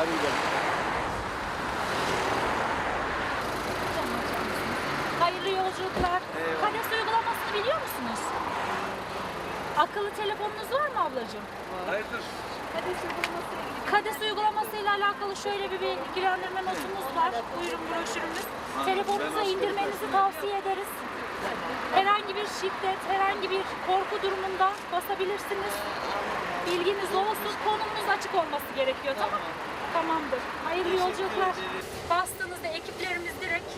Hadi gidelim. Hayırlı yolculuklar. Eyvallah. Kades uygulamasını biliyor musunuz? Akıllı telefonunuz var mı ablacığım? Hayırdır? Kades uygulaması ile alakalı şöyle bir bilgilendirme notumuz var. Buyurun broşürümüz. Telefonunuza indirmenizi tavsiye ederiz. Herhangi bir şiddet, herhangi bir korku durumunda basabilirsiniz. Bilginiz olsun, konumunuz açık olması gerekiyor tamam mı? Tamamdır. Hayırlı yolculuklar. Bastığınızda ekiplerimiz direkt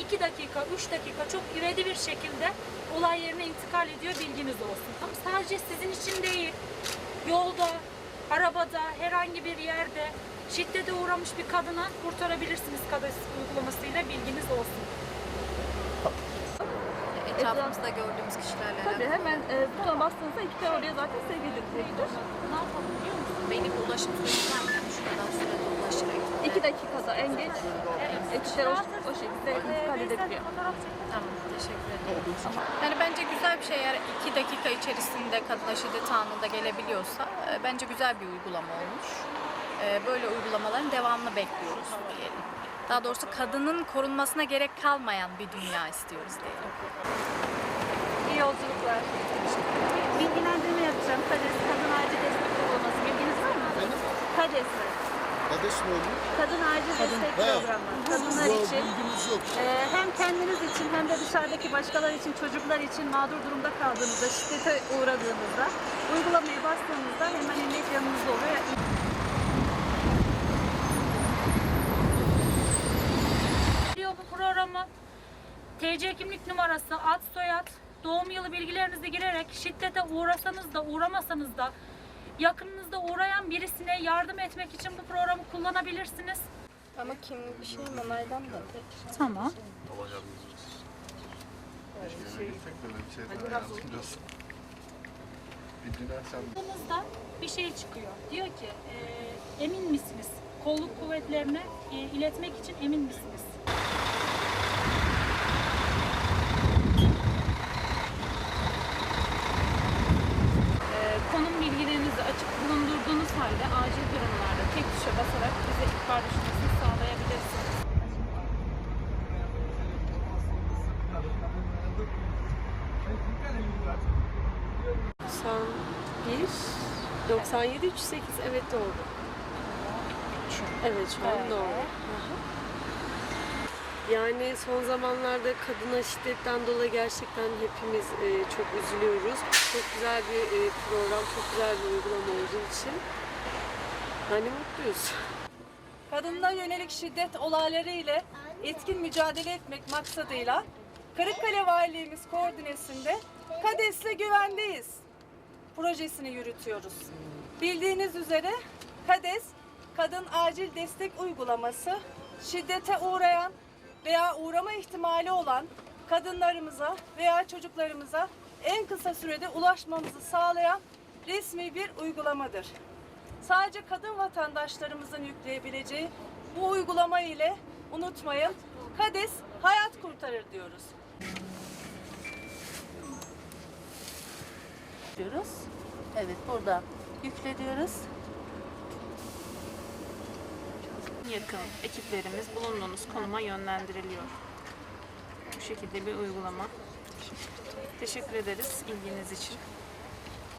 2 dakika, 3 dakika çok ivedi bir şekilde olay yerine intikal ediyor bilginiz olsun. Ama sadece sizin için değil, yolda, arabada, herhangi bir yerde şiddete uğramış bir kadına kurtarabilirsiniz KADES uygulamasıyla bilginiz olsun. Etrafımızda gördüğümüz kişilerle Tabii alakalı. hemen e, butona bastığınızda iki kere oraya zaten sevk edilecektir. Ne yapalım biliyor musun? Benim ulaşım sürecim yani şu kadar sürede ulaşır. İki dakikada en geç ekipler o, o şekilde intikal edebiliyor. Fotoğraf çekin. Tamam teşekkür ederim. Yani bence güzel bir şey eğer iki dakika içerisinde kadına şiddet anında gelebiliyorsa e, bence güzel bir uygulama olmuş. E, Böyle uygulamaların devamını bekliyoruz diyelim. Daha doğrusu kadının korunmasına gerek kalmayan bir dünya istiyoruz diyelim. İyi yolculuklar. Bilgilendirme yapacağım. KADES Kadın Acil Destek Uygulaması. Bilginiz var mı? KADES. Kardeş mi oldu? Kadın Acil Destek He. Programı. Kadınlar Yok, için. bilgimiz yok. e, hem kendiniz için hem de dışarıdaki başkaları için, çocuklar için mağdur durumda kaldığınızda, şiddete uğradığınızda uygulamayı bastığınızda hemen emniyet yanınızda oluyor. Biliyor bu programı. TC kimlik numarası, ad soyad, doğum yılı bilgilerinizi girerek şiddete uğrasanız da uğramasanız da yakınınızda uğrayan birisine yardım etmek için bu programı kullanabilirsiniz. Ama kimlik bir şey onaydan da. Tamam. Allah yardımcınız olsun. Keşke gitsek böyle bir şeyden dinlensem Aklınızda bir şey çıkıyor. Diyor ki e, emin misiniz? Kolluk kuvvetlerine e, iletmek için emin misiniz? 97 38 evet doğru. Evet şu an doğru. Yani son zamanlarda kadına şiddetten dolayı gerçekten hepimiz e, çok üzülüyoruz. Çok güzel bir e, program, çok güzel bir uygulama olduğu için hani mutluyuz. kadınlara yönelik şiddet olayları ile etkin mücadele etmek maksadıyla Kırıkkale Valiliğimiz koordinesinde KADES'le güvendeyiz projesini yürütüyoruz. Bildiğiniz üzere KADES, Kadın Acil Destek Uygulaması, şiddete uğrayan veya uğrama ihtimali olan kadınlarımıza veya çocuklarımıza en kısa sürede ulaşmamızı sağlayan resmi bir uygulamadır. Sadece kadın vatandaşlarımızın yükleyebileceği bu uygulama ile unutmayın KADES hayat kurtarır diyoruz. Diyoruz. Evet burada yükle diyoruz. yakın ekiplerimiz bulunduğunuz konuma yönlendiriliyor. Bu şekilde bir uygulama. Teşekkür ederiz ilginiz için.